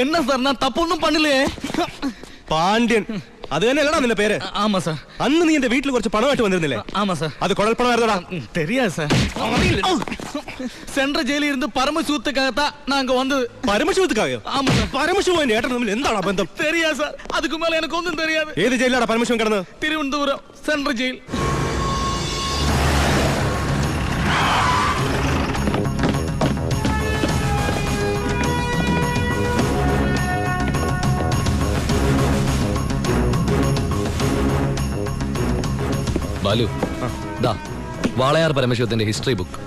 என்ன சார் நான் தப்பொன்னும் பண்ணலையே പാണ്ഡ്യൻ അത് തന്നെയല്ലടാ നിന്റെ പേര് ஆமா சார் അന്ന് നീ എന്റെ വീട്ടിൽ കുറച്ച് പണമായിട്ട് വന്നിരുന്നില്ലേ ஆமா சார் അത് കുഴൽപ്പണമായിരുന്നടാ ம், தெரியாது சார் சென்ற ஜெயில இருந்து பரமசூத்துக்காகத்தான் நாங்க வந்தது പരമശിവത്തുക്കായോ ஆமா சார் പരമശിവൻ എന്റെ ഏട്ടൻ തമ്മിൽ എന്താണ് ആ ബന്ധം தெரியாது சார் அதுக்கு மேல எனக்கு ஒன்றும் தெரியாது ഏത് ജയിലാണ് പരമശിവൻ കിടന്നത് திருவனந்தபுரம் சென்ட்ரல் ஜெயில் ബാലു. ദാ വാളയാർ പരമശിവത്തിന്റെ ഹിസ്റ്ററി ബുക്ക്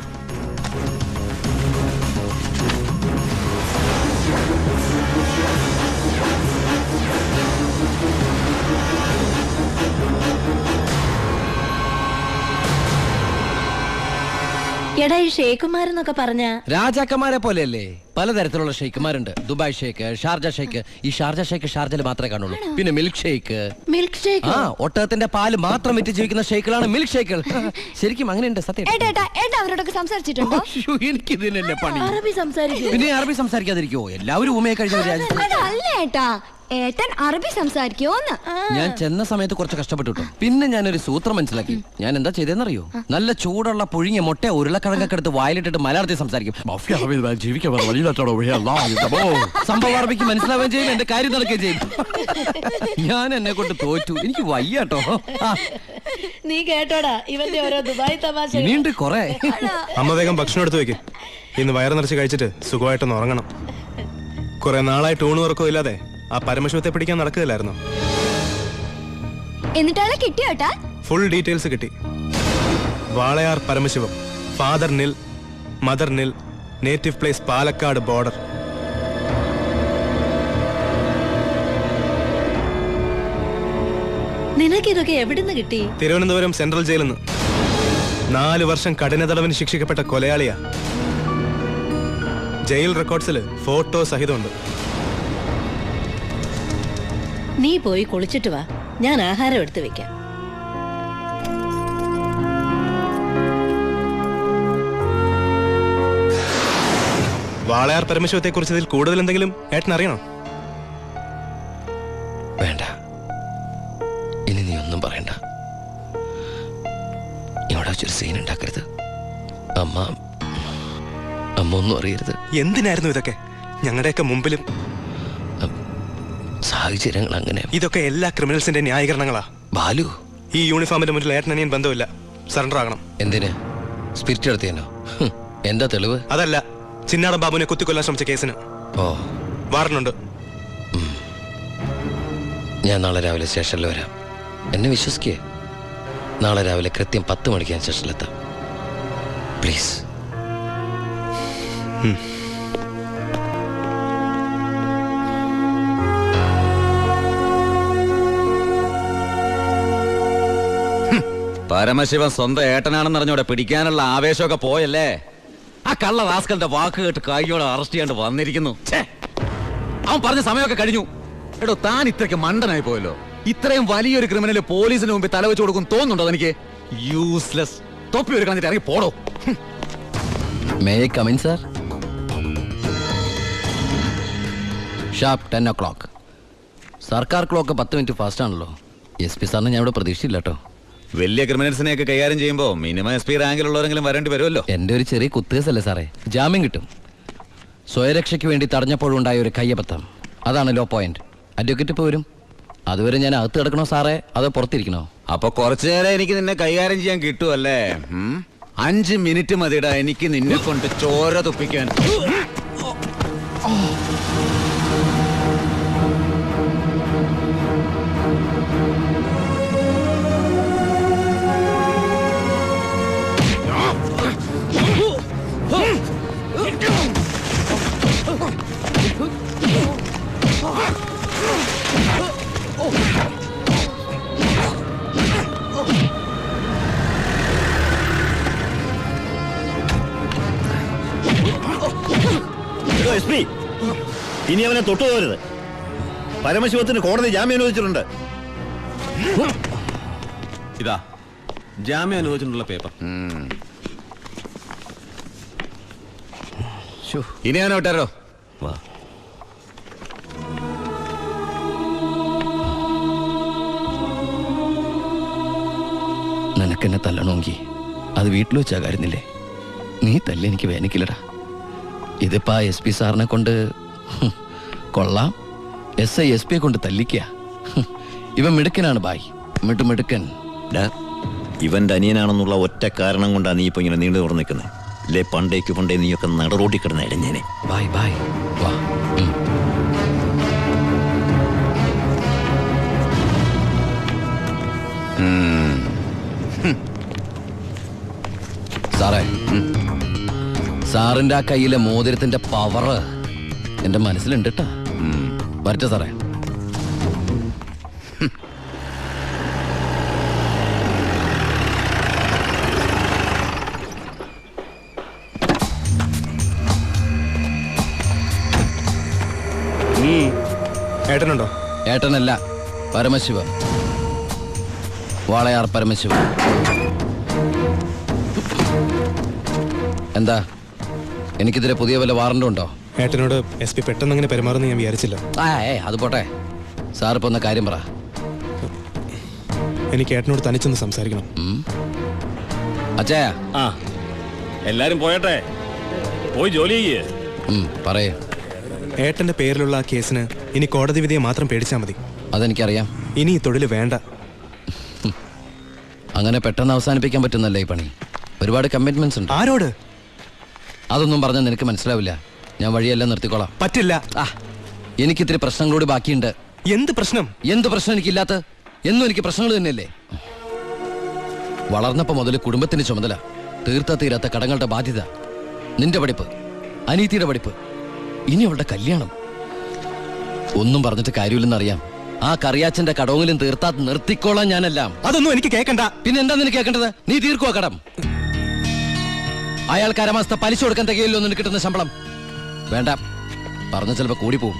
എടാ ഈ ഷേഖുമാരെന്നൊക്കെ പറഞ്ഞ രാജാക്കന്മാരെ പോലെയല്ലേ പലതരത്തിലുള്ള ഷെയ്ക്കുമാരുണ്ട് ദുബായ് ഷേക്ക് ഷാർജ ഷേക്ക് ഈ ഷാർജ ഷേക്ക് ഷാർജയിൽ മാത്രമേ കാണുള്ളൂ പിന്നെ മിൽക്ക് ഷേക്ക് മിൽക്ക് ഷേക്ക് ആ ഒട്ടകത്തിന്റെ പാൽ മാത്രം വിറ്റ് ജീവിക്കുന്ന ഷേക്കുകളാണ് മിൽക്ക് ഷേക്കുകൾ ശരിക്കും അങ്ങനെയുണ്ട് സത്യം ഏട്ടാ ഏട്ടാ ഏട്ടാ അവരോടൊക്കെ സംസാരിച്ചിട്ടുണ്ടോ എനിക്ക് ഇതിനല്ലേ പണി അറബി സംസാരിക്കും പിന്നെ അറബി സംസാരിക്കാതിരിക്കോ എല്ലാവരും ഊമയെ കഴിഞ്ഞ ഒരു രാജ്യത്ത് ഏട്ടാ ഏട്ടൻ അറബി സംസാരിക്കോന്ന് ഞാൻ ചെന്ന സമയത്ത് കുറച്ച് കഷ്ടപ്പെട്ടു കേട്ടോ. പിന്നെ ഞാനൊരു സൂത്രം മനസ്സിലാക്കി. ഞാൻ എന്താ ചെയ്തെന്നറിയോ? നല്ല ചൂടുള്ള പുഴുങ്ങിയ മുട്ട ഉരുളക്കിഴങ്ങൊക്കെ എടുത്ത് വായിലിട്ടിട്ട് മലയാളത്തിൽ സംസാരിക്കും. സംഭവം. അറബിക്ക് മനസ്സിലാവുകയും ചെയ്യും എന്റെ കാര്യം നടക്കുകയും ചെയ്യും. ഞാൻ എന്നെ കൊണ്ട് തോറ്റു. എനിക്ക് വയ്യാട്ടോ. നീ കേട്ടോടാ ഇവന്റെ ഓരോ ദുബായ് തമാശ നീണ്ട് കൊറേ. അമ്മ വേഗം ഭക്ഷണം എടുത്തു വെക്ക് ഇന്ന് വയറ് നിറച്ച് കഴിച്ചിട്ട് സുഖമായിട്ടൊന്ന് ഉറങ്ങണം. കുറെ നാളായിട്ട് ഊണ് ഉറക്കവും ഇല്ലാതെ ആ പരമശിവത്തെ പിടിക്കാൻ നടക്കുകയില്ലായിരുന്നു? എന്നിട്ടാളെ കിട്ടിയോട്ടാ ഫുൾ ഡീറ്റെയിൽസ് കിട്ടി. Walayar Paramasivam father nil mother nil native place Palakkad border എവിടുന്ന് കിട്ടി? തിരുവനന്തപുരം സെൻട്രൽ ജയിലിൽ നിന്ന് നാല് വർഷം കഠിന തടവിന് ശിക്ഷിക്കപ്പെട്ട കൊലയാളിയാ. Jail റെക്കോർഡ്സിൽ photo സഹിതമുണ്ട്. നീ പോയി കുളിച്ചിട്ട് വാ. ഞാൻ ആഹാരം എടുത്തു വെക്കാം. വാളയാർ പരമശിവത്തെ കുറിച്ച് ഇതിൽ കൂടുതൽ എന്തെങ്കിലും ഏട്ടൻ അറിയണോ? വേണ്ട. ഇനി നീ ഒന്നും പറയണ്ട. ഇവിടെ വെച്ചൊരു സീൻ ഉണ്ടാക്കരുത്. അമ്മ അമ്മ ഒന്നും അറിയരുത്. എന്തിനായിരുന്നു ഇതൊക്കെ? ഞങ്ങളുടെയൊക്കെ മുമ്പിലും സാഹചര്യങ്ങൾ അങ്ങനെ. ഇതൊക്കെ എല്ലാ ക്രിമിനൽസിന്റെ ന്യായീകരണങ്ങളാ. ബാലു? ഈ യൂണിഫോമിന്റെ മുന്നിൽ ഏട്ടനിയൻ ബന്ധമില്ല. സറണ്ടർ ആകണം. എന്തിന്? സ്പിരിറ്റ് എടുത്തേനോ എന്താ തെളിവ്? അതല്ല ചിന്നാടൻ ബാബുവിനെ കുത്തിക്കൊല്ലാൻ ശ്രമിച്ച കേസിന്. ഓ. വാറണ്ടുണ്ട് ഞാൻ നാളെ രാവിലെ സ്റ്റേഷനിൽ വരാം. എന്നെ വിശ്വസിക്കേ? നാളെ രാവിലെ കൃത്യം പത്ത് മണിക്ക് ഞാൻ സ്റ്റേഷനിലെത്താം. പ്ലീസ്. പരമശിവൻ സ്വന്തം ഏട്ടനാണെന്ന് അറിഞ്ഞോടെ പിടിക്കാനുള്ള ആവേശമൊക്കെ പോയല്ലേ? ആ കള്ള റാസ്കലിന്റെ വാക്ക് കേട്ട് കൈയോടെ അറസ്റ്റ് ചെയ്യാണ്ട് വന്നിരിക്കുന്നു! അവൻ പറഞ്ഞ സമയമൊക്കെ കഴിഞ്ഞു. എടോ താൻ ഇത്രയ്ക്ക് മണ്ടനായി പോയല്ലോ. ഇത്രയും വലിയൊരു ക്രിമിനൽ പോലീസിന് മുമ്പിൽ തലവെച്ച് കൊടുക്കും തോന്നുന്നുണ്ടോ എനിക്ക് യൂസ്ലെസ് തൊപ്പി ഒരു കളഞ്ഞിട്ട് ഇറങ്ങി പോടോ. May come in sir sharp ten o'clock സർക്കാർ ക്ലോക്ക് പത്ത് മിനിറ്റ് ഫാസ്റ്റ് ആണല്ലോ എസ് പി സാറിന് ഞാൻ ഇവിടെ പ്രതീക്ഷയില്ല കേട്ടോ. വലിയ ക്രിമിനൽസിനെ ഒക്കെ കൈകാര്യം ചെയ്യുമ്പോൾ മിനിമം എസ് പി റാങ്കിലുള്ളവരെങ്കിലും വരേണ്ടി വരുമല്ലോ. എന്റെ ഒരു ചെറിയ കുത്തേസല്ലേ സാറേ? ജാമ്യം കിട്ടും. സ്വയരക്ഷയ്ക്ക് വേണ്ടി തടഞ്ഞപ്പോഴുണ്ടായ ഒരു കയ്യബദ്ധം. അതാണ് ലോ പോയിന്റ്. അഡ്വക്കേറ്റ് ഇപ്പോൾ വരും. അതുവരെ ഞാൻ അകത്ത് കിടക്കണോ സാറേ? അതോ പുറത്തിരിക്കണോ? അപ്പൊ കുറച്ചു നേരം എനിക്ക് നിന്നെ കൈകാര്യം ചെയ്യാൻ കിട്ടുമല്ലേ? അഞ്ച് മിനിറ്റ് മതിടാ എനിക്ക് നിന്നെ കൊണ്ട് ചോര തുപ്പിക്കാൻ. ലക്ഷ്മി ഇനി അവനെ തൊട്ടുപോകരുത് പരമശിവത്തിന് കോടതി ജാമ്യം അനുവദിച്ചിട്ടുണ്ട്. ഇതാ ജാമ്യം അനുവദിച്ചിട്ടുള്ള പേപ്പർ. ഇനി ഞാൻ വിട്ടാരോ? വാ. നിനക്കെന്നെ തല്ലണമെങ്കിൽ അത് വീട്ടിൽ വെച്ചാകാരുന്നില്ലേ നീ തല്ലെനിക്ക് വേനക്കില്ലടാ. ഇതിപ്പോ ആ എസ് പി സാറിനെ കൊണ്ട് കൊള്ളാം. എസ് ഐ എസ് പിയെ കൊണ്ട് തല്ലിക്കുക ഇവൻ മിടുക്കനാണ് ബായ്. മിട്ടു മിടുക്കൻ. ഇവൻ ഇവന്റെ അനിയനാണെന്നുള്ള ഒറ്റ കാരണം കൊണ്ടാണ് നീ ഇപ്പൊ ഇങ്ങനെ നീണ്ടു തുറന്നു നിൽക്കുന്നത് ഇല്ലേ പണ്ടേക്ക് പണ്ടേ നീയൊക്കെ നടറോട്ടി കിടന്ന ഇടഞ്ഞേനെ ബായ് ബായ്. വാ. സാറേ. സാറിന്റെ ആ കയ്യിലെ മോതിരത്തിന്റെ പവറ് എന്റെ മനസ്സിലുണ്ട് കേട്ടാ വരട്ടെ സാറേ. ഏട്ടനുണ്ടോ? ഏട്ടനല്ല പരമശിവ വാളയാർ പരമശിവ എന്താ? എനിക്കിതിരെ പുതിയ വല്ല വാറണ്ടും ഉണ്ടോ ഏട്ടനോട് എസ് പി പെട്ടെന്ന് അങ്ങനെ പെരുമാറുന്ന ഞാൻ വിചാരിച്ചില്ല. ആ ഏ അത് പോട്ടെ. സാറിപ്പോ ഒന്ന് കാര്യം പറ. എനിക്ക് ഏട്ടനോട് തനിച്ചൊന്ന് സംസാരിക്കണം. അച്ചായ ആ എല്ലാരും പോയട്ടെ. പോയി ജോലി ചെയ്യേ. ഉം, പറയേ. ഏട്ടന്റെ പേരിലുള്ള ആ കേസിന് ഇനി കോടതി വിധിയെ മാത്രം പേടിച്ചാൽ മതി. അതെനിക്കറിയാം. ഇനി ഈ തൊഴിൽ വേണ്ട. അങ്ങനെ പെട്ടെന്ന് അവസാനിപ്പിക്കാൻ പറ്റുന്നല്ലേ ഈ പണി? ഒരുപാട് കമ്മിറ്റ്മെന്റ്സ് ഉണ്ട്. ആരോട്? അതൊന്നും പറഞ്ഞാൽ നിനക്ക് മനസ്സിലാവില്ല. ഞാൻ വഴിയെല്ലാം നിർത്തിക്കോളാം. പറ്റില്ല. ആ എനിക്കിത്തിരി പ്രശ്നങ്ങളോട് ബാക്കിയുണ്ട്. എന്ത് പ്രശ്നം? എന്ത് പ്രശ്നം എനിക്കില്ലാത്ത? എന്നും എനിക്ക് പ്രശ്നങ്ങൾ തന്നെയല്ലേ? വളർന്നപ്പോ മുതൽ കുടുംബത്തിന്റെ ചുമതല. തീർത്ത തീരാത്ത കടങ്ങളുടെ ബാധ്യത. നിന്റെ പഠിപ്പ് അനീതിയുടെ പഠിപ്പ് ഇനി അവളുടെ കല്യാണം. ഒന്നും പറഞ്ഞിട്ട് കാര്യമില്ലെന്നറിയാം. ആ കറിയാച്ചന്റെ കടവെങ്കിലും തീർത്താ നിർത്തിക്കോളാം ഞാനെല്ലാം. അതൊന്നും എനിക്ക് കേൾക്കണ്ട പിന്നെ എന്താ നിനക്ക് കേൾക്കേണ്ടത് നീ തീർക്കുവാ കടം. അയാൾക്ക് അരമാസത്തെ പലിശ കൊടുക്കാൻ തികയില്ലോ നിനക്ക് കിട്ടുന്ന ശമ്പളം. വേണ്ട. പറഞ്ഞ ചിലപ്പോ കൂടി പോവും.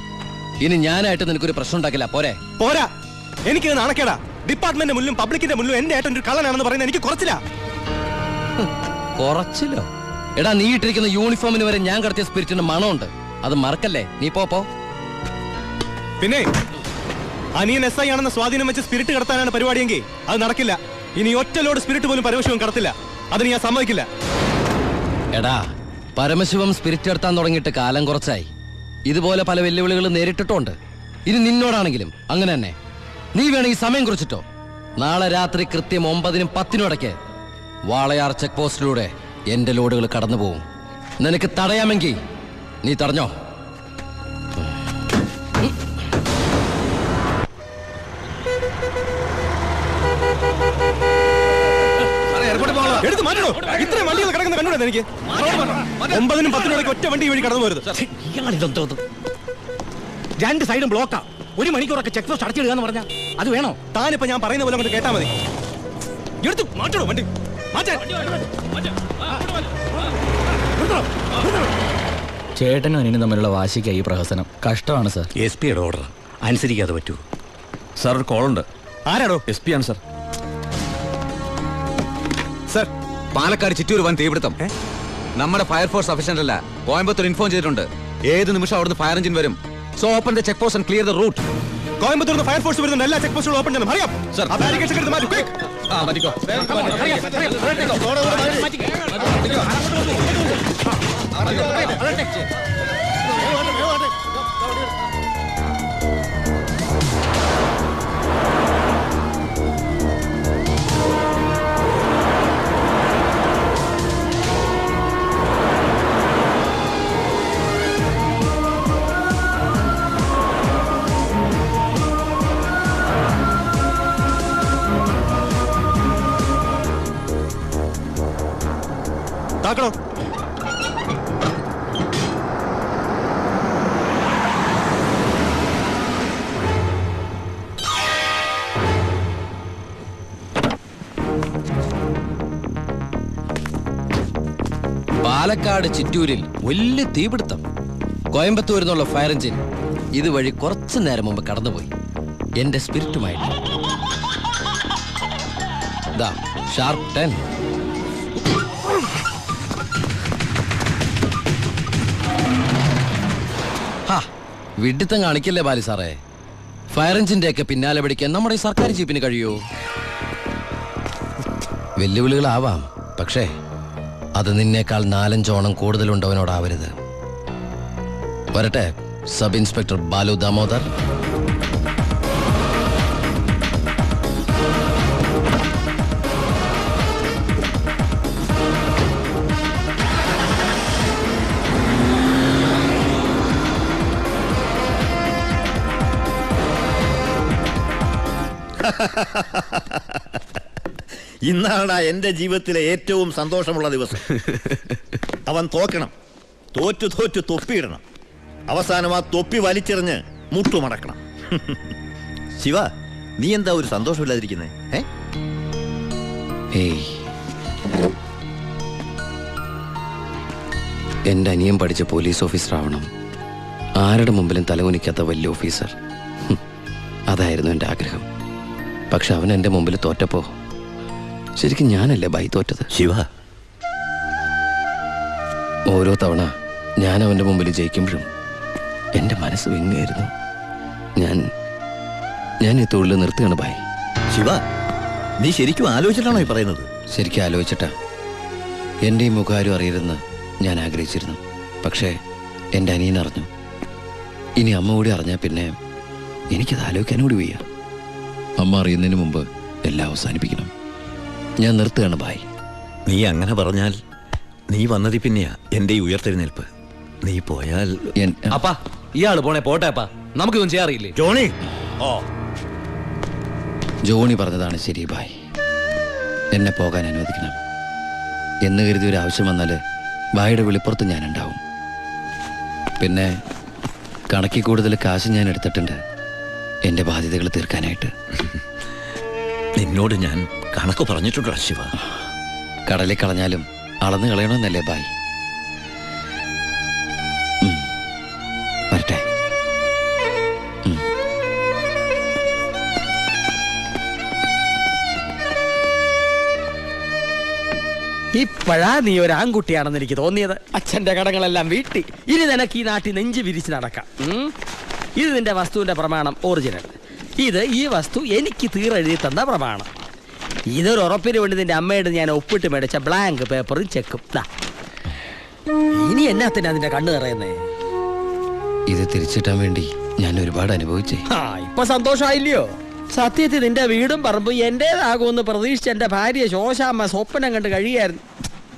ഇനി ഞാനായിട്ട് നിനക്കൊരു പ്രശ്നം ഉണ്ടാക്കില്ല. പോരെ. പോരാ. എനിക്ക് നാണക്കേടാ. ഡിപ്പാർട്ട്മെന്റ് മുന്നിലും പബ്ലിക്കിന്റെ മുന്നിലും എന്റെ ഏട്ടൻ ഒരു കള്ളനാണെന്ന് പറയുന്നത് എനിക്ക് കുറച്ചില്ല കുറച്ചില്ലോ എടാ നീ ഇട്ടിരിക്കുന്ന യൂണിഫോമിന് വരെ ഞാൻ കടത്തിയ സ്പിരിറ്റിന് മണമുണ്ട്. അത് മറക്കല്ലേ? നീ പോ പോ. പിന്നെ അനിയൻ എസ് ഐ ആണെന്ന സ്വാധീനം വെച്ച് സ്പിരിറ്റ് കടത്താനാണ് പരിപാടിയെങ്കിൽ അത് നടക്കില്ല. ഇനി ഒറ്റ ലോഡ് സ്പിരിറ്റ് പോലും പരമശിവം കടത്തില്ല. അതിന് ഞാൻ സമ്മതിക്കില്ല. എടാ പരമശിവം സ്പിരിറ്റ് എടുത്താൻ തുടങ്ങിയിട്ട് കാലം കുറച്ചായി. ഇതുപോലെ പല വെല്ലുവിളികൾ നേരിട്ടിട്ടുണ്ട്. ഇനി നിന്നോടാണെങ്കിലും അങ്ങനെ തന്നെ. നീ വേണം ഈ സമയം കുറിച്ചിട്ടോ? നാളെ രാത്രി കൃത്യം ഒമ്പതിനും പത്തിനും ഇടയ്ക്ക് വാളയാർ ചെക്ക് പോസ്റ്റിലൂടെ എന്റെ ലോഡുകൾ കടന്നു പോകും നിനക്ക് തടയാമെങ്കിൽ നീ തടഞ്ഞോ? കണ്ടുകൂടെ എനിക്ക്. ഒമ്പതിനും പത്തിനും ഇടയ്ക്ക് ഒറ്റ വണ്ടി ഈ വഴി കടന്നു പോരുത്. രണ്ട് സൈഡും ബ്ലോക്കാ. ഒരു മണിക്കൂറൊക്കെ ചെക്ക് പോസ്റ്റ് അടച്ചിടുക എന്ന് പറഞ്ഞാ അത് വേണോ? താനിപ്പോ ഞാൻ പറയുന്ന പോലെ അങ്ങോട്ട് കേട്ടാ മതി. എടുത്തു മാറ്റണോ വണ്ടി? ചേട്ടനും അനിയനും തമ്മിലുള്ള വാശിക്ക് ഈ പ്രഹസനം. കഷ്ടമാണ് സർ. എസ് പിയുടെ ഓർഡർ അനുസരിക്കാതെ പറ്റൂ. സാർ ഒരു കോളുണ്ട് ആരാടോ? എസ് പി ആണ് സർ. സർ പാലക്കാട് ചിറ്റൂർ വൻ തീപിടുത്തം? നമ്മുടെ ഫയർഫോഴ്സ് സഫീഷ്യന്റ് അല്ല കോയമ്പത്തൂർ ഇൻഫോം ചെയ്തിട്ടുണ്ട്. ഏത് നിമിഷം അവിടുന്ന് ഫയർ എഞ്ചിൻ വരും? So open the check post and clear the route Coimbatore fire force വരുന്ന എല്ലാ ചെക്ക് പോസ്റ്റുകളും ഓപ്പൺ ചെയ്യണം. അറിയാം സർ ഒക്കെ എടുത്ത് മാറ്റി ക്വിക്ക് ആ മാറ്റിക്കോ. താക്കണോ പാലക്കാട് ചിറ്റൂരിൽ വലിയ തീപിടുത്തം. കോയമ്പത്തൂരിൽ നിന്നുള്ള ഫയർ എഞ്ചിൻ ഇതുവഴി കുറച്ചു നേരം മുമ്പ് കടന്നുപോയി. എന്റെ സ്പിരിറ്റുമായിട്ട് ദാ ഷാർപ്പ് ടെൻ ഹാ വിഡിത്തം കാണിക്കല്ലേ ബാലി സാറേ? ഫയർ എഞ്ചിന്റെ ഒക്കെ പിന്നാലെ പിടിക്കാൻ നമ്മുടെ ഈ സർക്കാർ ജീപ്പിന് കഴിയോ? വെല്ലുവിളികളാവാം. പക്ഷേ അത് നിന്നേക്കാൾ നാലഞ്ചോണം കൂടുതലുണ്ടവനോടാവരുത്. വരട്ടെ സബ് ഇൻസ്പെക്ടർ ബാലു ദാമോദർ. ഇന്നാണ് എന്റെ ജീവിതത്തിലെ ഏറ്റവും സന്തോഷമുള്ള ദിവസം. അവൻ തോക്കണം. തോറ്റു തോറ്റു തൊപ്പിയിടണം. അവസാനം ആ തൊപ്പി വലിച്ചെറിഞ്ഞ് മുട്ടുമടക്കണം ശിവ നീ എന്താ ഒരു സന്തോഷമില്ലാതിരിക്കുന്നേ? ഏ ഏയ്. എന്റെ അനിയൻ പഠിച്ച പോലീസ് ഓഫീസർ ആവണം ആരുടെ മുമ്പിലും തലകുനിക്കാത്ത വലിയ ഓഫീസർ. അതായിരുന്നു എന്റെ ആഗ്രഹം. പക്ഷെ അവൻ എന്റെ മുമ്പിൽ തോറ്റപ്പോ ശരിക്കും ഞാനല്ലേ ബൈ തോറ്റത്? ശിവ. ഓരോ തവണ ഞാൻ അവന്റെ മുമ്പിൽ ജയിക്കുമ്പോഴും എന്റെ മനസ്സ് വിങ്ങായിരുന്നു. ഞാൻ ഞാൻ ഈ തൊഴിൽ നിർത്തുകയാണ് ബൈ. ശിവ നീ ശരിക്കും ആലോചിച്ചിട്ടാണോ ഈ പറയുന്നത്? ശരിക്കും ആലോചിച്ചിട്ടാ. എന്റെ ഈ മുഖാരും അറിയരുതെന്ന് ഞാൻ ആഗ്രഹിച്ചിരുന്നു. പക്ഷേ എന്റെ അനിയൻ അറിഞ്ഞു. ഇനി അമ്മ കൂടി അറിഞ്ഞാൽ പിന്നെ എനിക്കത് ആലോചിക്കാനും കൂടി വയ്യ. അമ്മ അറിയുന്നതിന് മുമ്പ് എല്ലാം അവസാനിപ്പിക്കണം. ഞാൻ നിർത്തുകയാണ് ബായ് നീ അങ്ങനെ പറഞ്ഞാൽ നീ വന്നതി പിന്നെയാ എന്റെ ഈ ഉയർത്തെഴുന്നേൽപ്പ്. നീ പോയാൽ അപ്പാ ഇയാൾ പോണേ പോട്ടെ അപ്പാ. നമുക്കിതൊന്നും ചെയ്യാറില്ലേ? ജോണി! ഓ. ജോണി പറഞ്ഞതാണ് ശരി ബായ് എന്നെ പോകാൻ അനുവദിക്കണം. എന്ന് കരുതി ഒരു ആവശ്യം വന്നാൽ ബായുടെ വെളിപ്പുറത്ത് ഞാൻ ഉണ്ടാവും പിന്നെ കണക്കി കൂടുതൽ കാശ് ഞാൻ എടുത്തിട്ടുണ്ട്. എന്റെ ബാധ്യതകൾ തീർക്കാനായിട്ട്. നിന്നോട് ഞാൻ കണക്ക് പറഞ്ഞിട്ടുണ്ടോ ശിവ? കടലിൽ കളഞ്ഞാലും അളന്ന് കളയണമെന്നല്ലേ ബായി. വരട്ടെ. ഇപ്പോഴാ നീ ഒരു ആൺകുട്ടിയാണെന്ന് എനിക്ക് തോന്നിയത്. അച്ഛന്റെ കടങ്ങളെല്ലാം വീട്ടി. ഇനി നിനക്ക് ഈ നാട്ടിൽ നെഞ്ചു വിരിച്ച് നടക്കാം. ഇത് നിന്റെ വസ്തുവിന്റെ പ്രമാണം ഒറിജിനൽ ഇത് ഈ വസ്തു എനിക്ക് തീരെഴുതി തന്ന പ്രമാണം. ഇതൊരു ഉറപ്പിന് വേണ്ടി നിന്റെ അമ്മയുടെ ഞാൻ ഒപ്പിട്ട് മേടിച്ച ബ്ലാങ്ക് പേപ്പറും ചെക്കും ഇനി ഇനി തന്നെ അതിന്റെ കണ്ണു നിറയുന്നേ? ഇത് തിരിച്ചിട്ടാൻ വേണ്ടി ഞാൻ ഒരുപാട് അനുഭവിച്ചേ. ആ ഇപ്പൊ സന്തോഷമായില്ലയോ സത്യത്തിൽ നിന്റെ വീടും പറമ്പും എന്റേതാകുമെന്ന് പ്രതീക്ഷിച്ച എന്റെ ഭാര്യ ശോശാമ്മ സ്വപ്നം കണ്ട് കഴിയായിരുന്നു.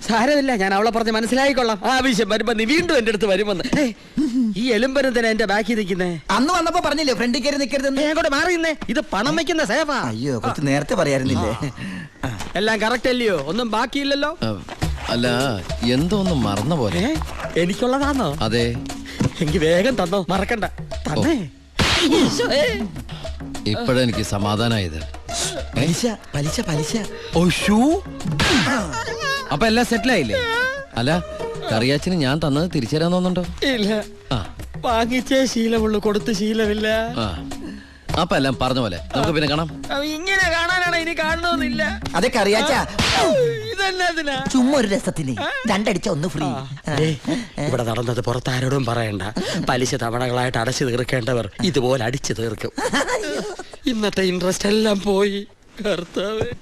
സാരമില്ല ഞാൻ അവളെ പറഞ്ഞ് മനസ്സിലായിക്കൊള്ളാം. ആവശ്യം വരുമ്പോ നീ വീണ്ടും എന്റെ അടുത്ത് വരുമെന്ന്. ഏയ്, ഈ എലുമ്പനം തന്നെ എന്റെ ബാക്കി നിൽക്കുന്നേ? അന്ന് വന്നപ്പോ പറഞ്ഞില്ലേ ഫ്രണ്ടിൽ കയറി നിൽക്കരുതെന്ന് കൂടെ മാറിയുന്നേ ഇത് പണം വെക്കുന്ന സേഫാ അയ്യോ കുറച്ച് നേരത്തെ പറയായിരുന്നില്ലേ? എല്ലാം കറക്റ്റ് അല്ലയോ? ഒന്നും ബാക്കിയില്ലല്ലോ? അല്ല എന്തോ ഒന്ന് മറന്ന പോലെ. ഏ എനിക്കുള്ളതാന്നോ? അതെ. എനിക്ക് വേഗം തന്നോ മറക്കണ്ട. തന്നേ. ഈശോയേ. ഇപ്പോഴെനിക്ക് സമാധാനായത്. പലിശ പലിശ പലിശ. അപ്പൊ എല്ലാം സെറ്റിൽ ആയില്ലേ അല്ല കറിയാച്ചിന് ഞാൻ തന്നത് തിരിച്ചു തരാൻ തോന്നുന്നുണ്ടോ? ഇല്ല. ആ. വാങ്ങിച്ചേ ശീലമുള്ളൂ കൊടുത്ത് ശീലമില്ല. അപ്പൊ എല്ലാം പറഞ്ഞ പോലെ. നമുക്ക് പിന്നെ കാണാം. ഇങ്ങനെ കാണാനാണ് ഇനി കാണണമെന്നില്ല അതെ കറിയാച്ചാ. ചുമ്മാ ഒരു രസത്തിന് രണ്ടടിച്ച ഒന്ന് ഫ്രീ. ഇവിടെ നടന്നത് പുറത്താരോടും പറയണ്ട. പലിശ തവണകളായിട്ട് അടച്ചു തീർക്കേണ്ടവർ ഇതുപോലെ അടിച്ചു തീർക്കും. ഇന്നത്തെ ഇൻട്രസ്റ്റ് എല്ലാം പോയി. കർത്താവേ.